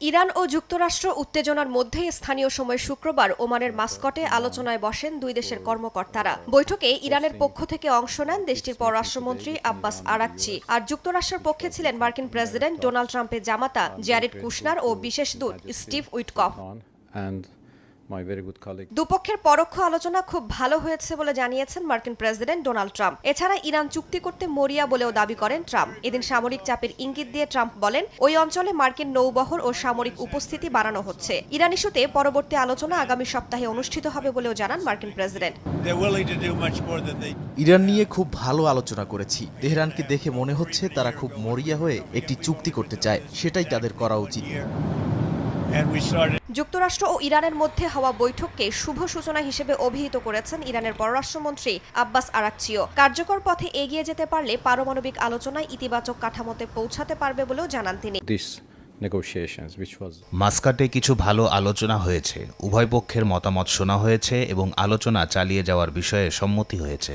Iran ও যুক্তরাষ্ট্র উত্তেজনার মধ্যে স্থানীয় সময় শুক্রবার ওমানের মাস্কটে আলোচনায় বসেন দুই দেশের কর্মকর্তারা। বৈঠকে ইরানের পক্ষ থেকে অংশ নেন দেশটির পররাষ্ট্রমন্ত্রী আব্বাস আরাকচি। আর যুক্তরাষ্ট্রের পক্ষে ছিলেন মার্কিন প্রেসিডেন্ট ডোনাল্ড ট্রাম্পের জামাতা জ্যারেড কুশনার ও বিশেষ দূত Steve Witkoff. My very good colleague. দুপক্ষের পরোক্ষ আলোচনা খুব ভালো হয়েছে বলে জানিয়েছেন মার্কিন প্রেসিডেন্ট ডোনাল্ড ট্রাম্প। এছাড়া ইরান চুক্তি করতে মরিয়া বলেও দাবি করেন ট্রাম্প। এদিন সামরিক চাপের ইঙ্গিত দিয়ে ট্রাম্প বলেন ওই অঞ্চলে মার্কিন নৌবহর ও সামরিক উপস্থিতি বাড়ানো হচ্ছে। ইরান ইস্যুতে পরবর্তী আলোচনা আগামী সপ্তাহে অনুষ্ঠিত হবে বলেও জানান মার্কিন প্রেসিডেন্ট। ইরান নিয়ে খুব ভালো আলোচনা করেছি। তেহরানকে দেখে মনে হচ্ছে তারা খুব মরিয়া হয়ে একটি চুক্তি করতে চায়। সেটাই তাদের করা উচিত। যুক্তরাষ্ট্র ও ইরানের মধ্যে হওয়া বৈঠককে শুভ সূচনা হিসেবে অভিহিত করেছেন ইরানের পররাষ্ট্রমন্ত্রী আব্বাস আরাকচিও। কার্যকর পথে এগিয়ে যেতে পারলে পারমাণবিক আলোচনায় ইতিবাচক কাঠামোতে পৌঁছাতে পারবে বলেও জানান তিনি। মাস্কাটে কিছু ভালো আলোচনা হয়েছে। উভয় পক্ষের মতামত শোনা হয়েছে এবং আলোচনা চালিয়ে যাওয়ার বিষয়ে সম্মতি হয়েছে।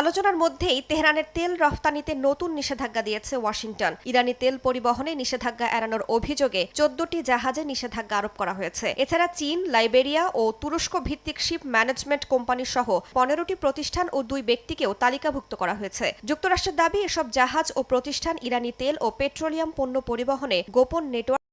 আলোচনার মধ্যেই তেহরানের তেল রফতানিতে নতুন নিষেধাজ্ঞা দিয়েছে ওয়াশিংটন। ইরানি তেল পরিবহনে নিষেধাজ্ঞা এড়ানোর অভিযোগে চোদ্দটি জাহাজে নিষেধাজ্ঞা আরোপ করা হয়েছে। এছাড়া চীন, লাইবেরিয়া ও তুরস্ক ভিত্তিক শিপ ম্যানেজমেন্ট কোম্পানি সহ পনেরোটি প্রতিষ্ঠান ও দুই ব্যক্তিকেও তালিকাভুক্ত করা হয়েছে। যুক্তরাষ্ট্রের দাবি, এসব জাহাজ ও প্রতিষ্ঠান ইরানি তেল ও পেট্রোলিয়াম পণ্য পরিবহনে গোপন নেটওয়ার্ক